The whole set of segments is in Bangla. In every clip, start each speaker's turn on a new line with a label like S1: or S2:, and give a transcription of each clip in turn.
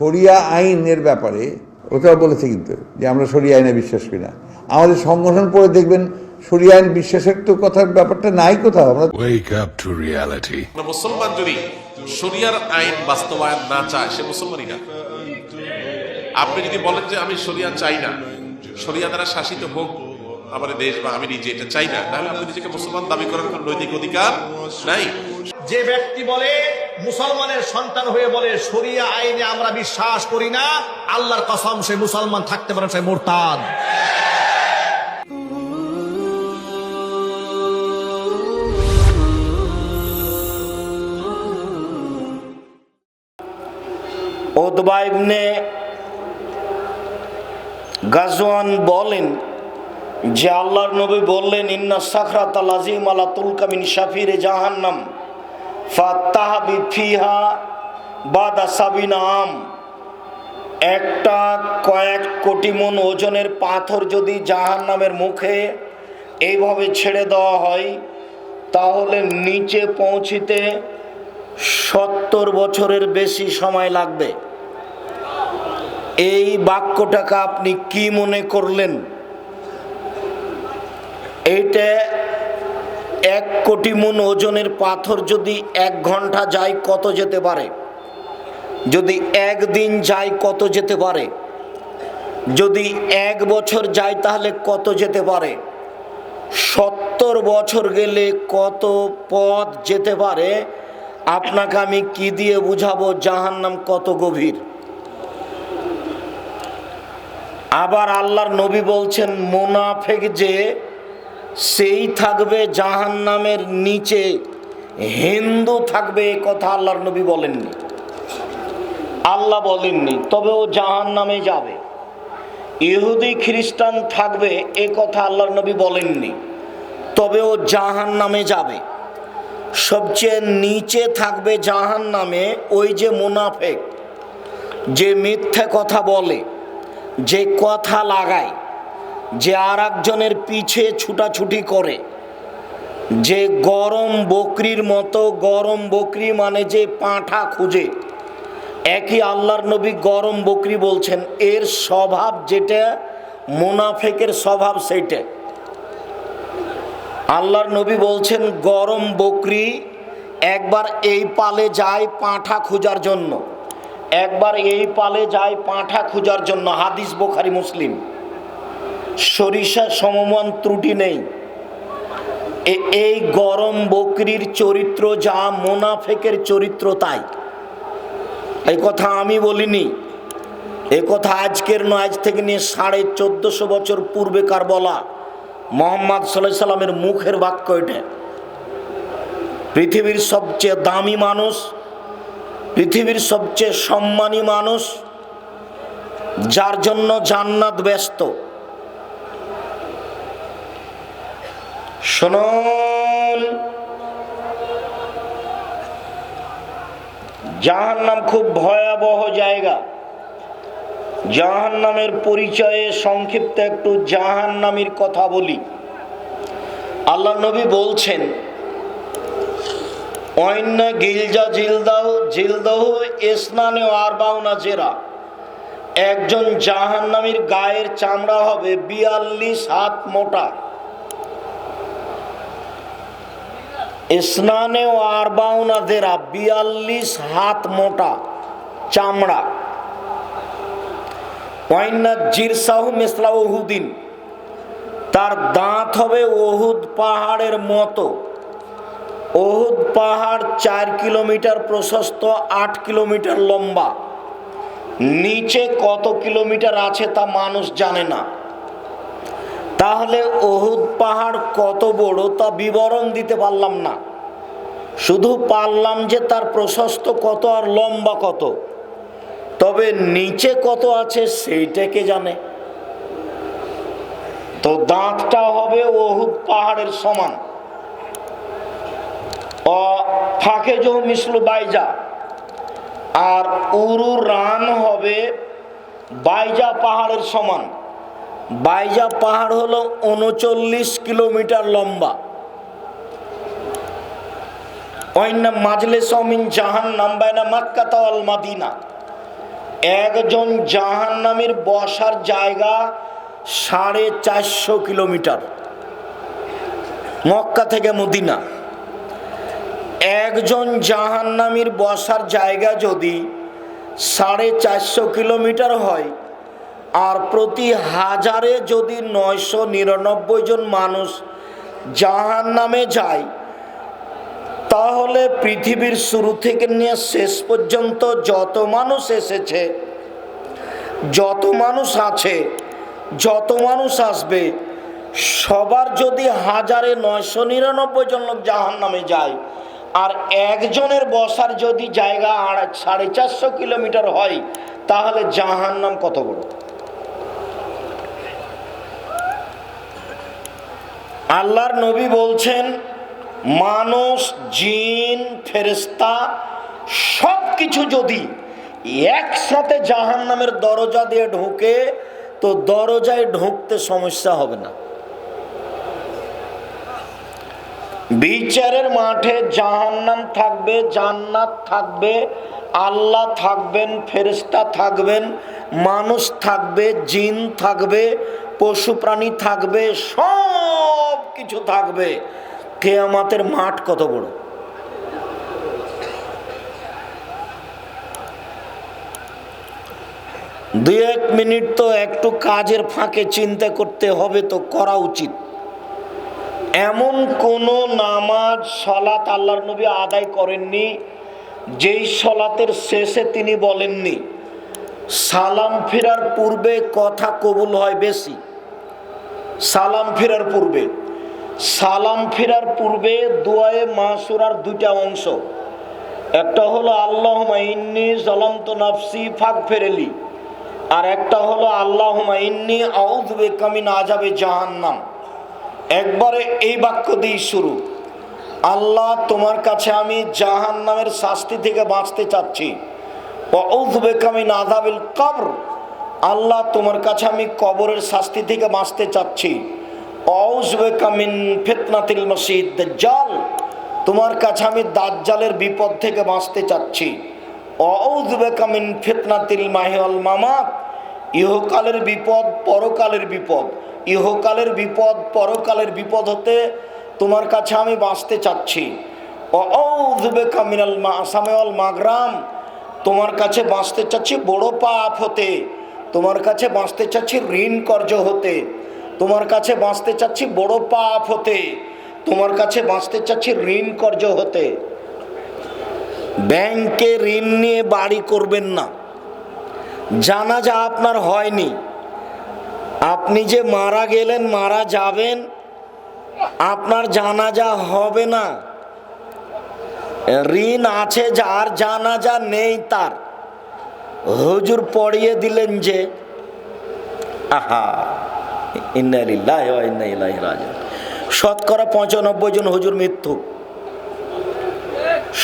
S1: শরিয়া আইনের ব্যাপারে ওটাও বলেছে কিন্তু যে আমরা শরিয়া আইনে বিশ্বাস করি না। আমাদের সংগঠন পড়ে দেখবেন শরিয়া আইন বিশ্বাসের তো কথার ব্যাপারটা নাই কোথাও। আমরা
S2: Wake up to reality.
S3: না, মুসলমান যদি শরিয়ার আইন বাস্তবায়ন না চায় সে মুসলমানই না। আপনি যদি বলেন যে আমি শরিয়া চাই না শরিয়া দ্বারা শাসিত হোক আমাদের দেশ বা আমি নিজে এটা চাই না তাহলে আপনি নিজেকে মুসলমান দাবি করার কোনো নৈতিক অধিকার নাই।
S4: যে ব্যক্তি বলে মুসলমানের সন্তান হয়ে বলে শরিয়া আইনে আমরা বিশ্বাস করি না। আল্লাহর কসম, সে মুসলমান থাকতে পারে সে মোরতাদ।
S5: ইবনে গাজওয়ান বলেন যে, আল্লাহর নবী বললেন, ইন্না সাখরাত আল আজিম আলা তুলকামিন শাফিরে জাহান্নাম। ফাত্তাহাবি ফিহা বাদা সাবিনা আম। একটা কয়েক কোটি মন ওজনের পাথর যদি জাহান্নামের মুখে এইভাবে ছেড়ে দেওয়া হয়, তাহলে নিচে পৌঁছিতে সত্তর বছরের বেশি সময় লাগবে। এই বাক্যটাকে আপনি কি মনে করলেন? এইটা এক কোটি মন ওজনের পাথর যদি এক ঘণ্টা যায় কত যেতে পারে? যদি একদিন যায় কত যেতে পারে? যদি এক বছর যায় তাহলে কত যেতে পারে? সত্তর বছর গেলে কত পথ যেতে পারে? আপনাকে আমি কি দিয়ে বুঝাবো? জাহান নাম কত গভীর। আবার আল্লাহর নবী বলছেন, মোনাফেক যে সেই থাকবে জাহান্নামের নিচে। হিন্দু থাকবে এ কথা আল্লাহর নবী বলেননি। আল্লাহ বলেননি, তবে ও জাহান্নামে যাবে। ইহুদি, খ্রিস্টান থাকবে এ কথা আল্লাহর নবী বলেননি, তবে ও জাহান নামে যাবে। সবচেয়ে নিচে থাকবে জাহান নামে ওই যে মুনাফেক, যে মিথ্যে কথা বলে, যে কথা লাগায়। যে আর একজনের পিছে ছুটাছুটি করে, যে গরম বকরির মতো, গরম বকরি মানে যে পাঁঠা খুঁজে। একই আল্লাহর নবী গরম বকরি বলছেন, এর স্বভাব যেটা, মুনাফেকের স্বভাব সেইটা। আল্লাহর নবী বলছেন, গরম বকরি একবার এই পালে যায় পাঁঠা খোঁজার জন্য। একবার এই পালে যায় পাঁঠা খোঁজার জন্য। হাদিস বোখারি, মুসলিম। সরিষা সমমান ত্রুটি নেই। এই গরম বকরির চরিত্র যা মোনাফেকের চরিত্র তাই। এই কথা আমি বলিনি। এ কথা আজকের নয়, আজ থেকে নিয়ে সাড়ে চোদ্দশো বছর পূর্বেকার বলা মোহাম্মদ সাল্লাহ সাল্লামের মুখের বাক্য এটা। পৃথিবীর সবচেয়ে দামি মানুষ, পৃথিবীর সবচেয়ে সম্মানী মানুষ, যার জন্য জান্নাত ব্যস্ত। শুনুন জাহান্নাম খুব ভয়াবহ জায়গা। জাহান্নামের পরিচয়ে সংক্ষিপ্ত একটু জাহান্নামীর কথা বলি। আল্লাহ নবী বলছেন অন্য গিলজা জিলদাহ জিলদাহ ইসনানে আরবাউনা জেরা। একজন জাহান্নামীর গায়ের চামড়া হবে বিয়াল্লিশ হাত মোটা। স্নানে ও আরবাউনা দেরা বিয়াল্লিশ হাত মোটা চামড়া। মিসলা ওহুদিন তার দাঁত হবে ওহুদ পাহাড়ের মতো। ওহুদ পাহাড় চার কিলোমিটার প্রশস্ত, আট কিলোমিটার লম্বা। নিচে কত কিলোমিটার আছে তা মানুষ জানে না। তাহলে অহুদ পাহাড় কত বড় তা বিবরণ দিতে পারলাম না। শুধু পারলাম যে তার প্রশস্ত কত আর লম্বা কত। তবে নিচে কত আছে সেইটাকে জানে? তো দাঁতটা হবে অহুদ পাহাড়ের সমান। ফাঁকে জো মিসলু বাইজা। আর উরু রান হবে বাইজা পাহাড়ের সমান। বাইজা পাহাড় হলো উনচল্লিশ কিলোমিটার লম্বা। অন্য মাজলে সমিন জাহান নাম্বায়না মাক্কাতাল মাদিনা। একজন জাহান্নামীর বসার জায়গা সাড়ে চারশো কিলোমিটার। মক্কা থেকে মদিনা। একজন জাহান্নামীর বসার জায়গা যদি সাড়ে চারশো কিলোমিটার হয় আর প্রতি হাজারে যদি নয়শো নিরানব্বই জন মানুষ জাহান নামে যায়, তাহলে পৃথিবীর শুরু থেকে নিয়ে শেষ পর্যন্ত যত মানুষ এসেছে, যত মানুষ আছে, যত মানুষ আসবে, সবার যদি হাজারে নয়শো নিরানব্বই জন লোক জাহান নামে যায়, আর একজনের বসার যদি জায়গা সাড়ে চারশো কিলোমিটার হয়, তাহলে জাহান নাম কত বড়? আল্লাহর নবী বলছেন, মানুষ, জিন ফেরেস্তা সব কিছু যদি একসাথে জাহান নামের দরজা দিয়ে ঢুকে, তো দরজায় ঢুকতে সমস্যা হবে না। বিচারের মাঠে জাহান্নাম থাকবে, জান্নাত থাকবে, আল্লাহ থাকবেন ফেরেস্তা থাকবেন, মানুষ থাকবে, জিন থাকবে, পশু প্রাণী থাকবে, সব কিছু থাকবে। কেয়ামাতের মাঠ কত বড়? দুই এক মিনিট তো একটু কাজের ফাঁকে চিন্তা করতে হবে তো করা উচিত। এমন কোন নামাজ সলাত আল্লাহর নবী আদায় করেননি, যেই সলাতের শেষে তিনি বলেননি, সালাম ফেরার পূর্বে কথা কবুল হয় বেশি। সালাম ফেরার পূর্বে। সালাম ফেরার পূর্বে দোয়ায়ে মাসুরার দুইটা অংশ। একটা হলো আল্লাহ ইন্নি জলন্ত নাফসি ফাঁক ফেরেলি আর একটা হলো আল্লাহ ইন্নি আউজবে কামিন আজাবে জাহান্নাম। একবারে এই বাক্য দিয়ে শুরু। আল্লাহ, তোমার কাছে আমি জাহান নামের শাস্তি থেকে বাঁচতে চাচ্ছি। কামিন আজাবিল কবর। আল্লাহ, তোমার কাছে আমি কবরের শাস্তি থেকে বাঁচতে চাচ্ছি। ফিতনাতিল জাল তোমার কাছে আমি দাজ্জালের বিপদ থেকে বাঁচতে চাচ্ছি। মামাত, ইহকালের বিপদ পরকালের বিপদ, ইহকালের বিপদ পরকালের বিপদ হতে তোমার কাছে আমি বাঁচতে চাচ্ছি। আসামেওয়াল মাগরাম, তোমার কাছে বাঁচতে চাচ্ছি বড় পাপ হতে, তোমার কাছে বাঁচতে চাচ্ছি ঋণ কর্য হতে। তোমার কাছে বাঁচতে চাচ্ছি বড় পাপ হতে। তোমার কাছে বাঁচতে চাচ্ছি ঋণ কর্য হতে। ব্যাংকে ঋণ নিয়ে বাড়ি করবেন না। জানা যা আপনার হয়নি। আপনি যে মারা গেলেন, মারা যাবেন, আপনার জানাজা হবে না। ঋণ আছে যার, জানাজা নেই তার। হুজুর পড়িয়ে দিলেন যে, আহা। ইন্নালিল্লাহ ওয়া ইন্না ইলাইহি রাজিউন। শতকরা পঁচানব্বই জন হুজুর মৃত্যু।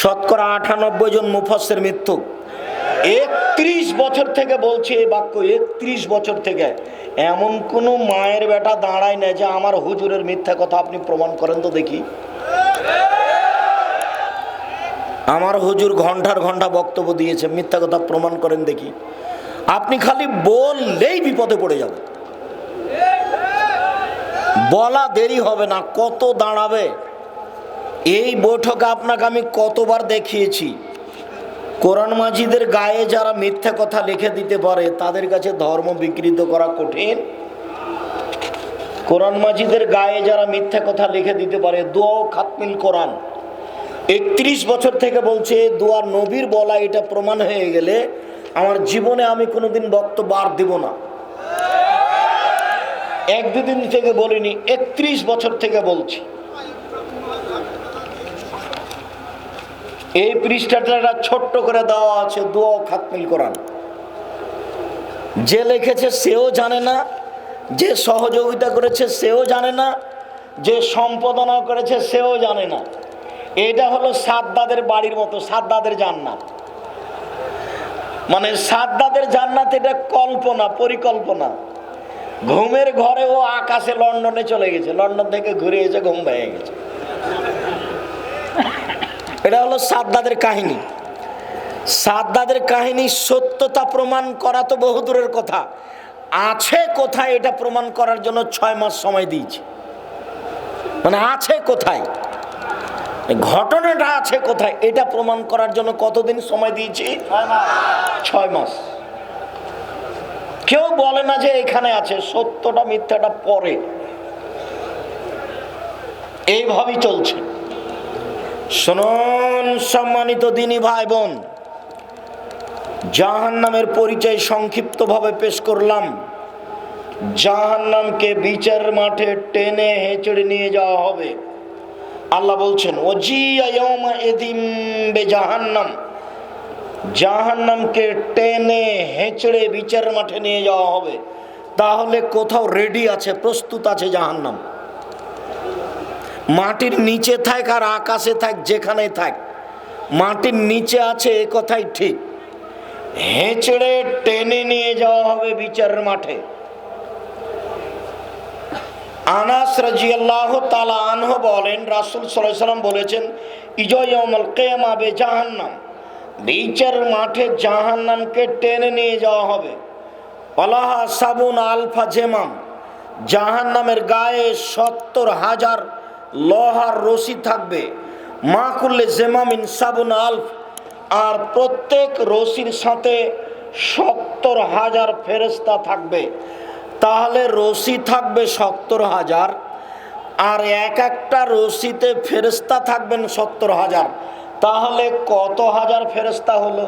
S5: শতকরা আটানব্বই জন মুফাসের মৃত্যু। একত্রিশ বছর থেকে বলছে এই বাক্য, একত্রিশ বছর থেকে। এমন কোনো মায়ের বেটা দাঁড়ায় না যে আমার হুজুরের মিথ্যা কথা আপনি প্রমাণ করেন তো দেখি। আমার হুজুর ঘণ্টার ঘণ্টা বক্তব্য দিয়েছে, মিথ্যা কথা প্রমাণ করেন দেখি। আপনি খালি বললেই বিপদে পড়ে যাবে বলা দেরি হবে না, কত দাঁড়াবে? এই বৈঠকে আপনাকে আমি কতবার দেখিয়েছি। কোরআন মাজিদের গায়ে যারা মিথ্যা কথা লিখে দিতে পারে, তাদের কাছে ধর্ম বিকৃত করা কঠিন। কোরআন মাজিদের গায়ে যারা মিথ্যা কথা লিখে দিতে পারে দোয়া খাতমিল কোরআন। একত্রিশ বছর থেকে বলছে দোয়ার নবীর বলা এটা প্রমাণ হয়ে গেলে আমার জীবনে আমি কোনোদিন বক্তব্য আর দেব না। এক দুদিন থেকে বলিনি, একত্রিশ বছর থেকে বলছি। এই পৃষ্ঠাটা একটা ছোট্ট করে দেওয়া আছে, দোয়া খাতমিল কোরআন যে লিখেছে সেও জানে না, যে সহযোগিতা করেছে সেও জানে না, যে সম্পাদনা করেছে সেও জানে না। এটা হলো সাদ্দাদের বাড়ির মতো, সাদ্দাদের জান্নাত। মানে সাদ্দাদের জান্নাত এটা কল্পনা, পরিকল্পনা। ঘুমের ঘরে ও আকাশে লন্ডনে চলে গেছে। লন্ডন থেকে ঘুরে এসে ঘুম ভেঙে গেছে। এটা হলো সাদ্দাদের কাহিনী। সাদ্দাদের কাহিনী সত্যতা প্রমাণ করা তো বহুদূরের কথা। আছে কোথায় এটা প্রমাণ করার জন্য ছয় মাস সময় দিয়েছে। মানে আছে কোথায়? ঘটনাটা আছে কোথায়? এটা প্রমাণ করার জন্য কতদিন সময় দিয়েছি? ছয় মাস। কেউ বলে না যে এখানে আছে, সত্যটা, মিথ্যাটা পরে। এইভাবেই চলছে। শুনুন, সম্মানিত দিনী ভাই বোন জাহান নামের পরিচয় সংক্ষিপ্তভাবে পেশ করলাম। জাহান নামকে বিচার মাঠে টেনে হেঁচড়ে নিয়ে যাওয়া হবে। আল্লাহ বলছেন ওজি এদিম বে জাহান্নাম। জাহান্নামকে টেনে, হেঁচড়ে বিচার মাঠে নিয়ে যাওয়া হবে। তাহলে কোথাও রেডি আছে, প্রস্তুত আছে জাহান্নাম। মাটির নিচে থাক আর আকাশে থাক, যেখানে থাক। মাটির নিচে আছে এ কথাই ঠিক। হেঁচড়ে টেনে নিয়ে যাওয়া হবে বিচারের মাঠে। আনাস রাজিয়াল্লাহ তালা আনহ বলেন, রাসুল সাল্লাম বলেছেন ইজয়মল কেমা বে জাহান্নাম। বিচার মাঠে জাহান্নামকে টেনে নিয়ে যাওয়া হবে। অলাহা সাবুন আলফা জেমাম। জাহান্নামের গায়ে সত্তর হাজার লোহার রশি থাকবে। মা করলে জেমামিন সাবুন আলফ। আর প্রত্যেক রশির সাথে সত্তর হাজার ফেরেস্তা থাকবে। তাহলে রশি থাকবে সত্তর হাজার। আর এক একটা রশিতে ফেরেস্তা থাকবেন সত্তর হাজার। তাহলে কত হাজার ফেরস্তা হলো?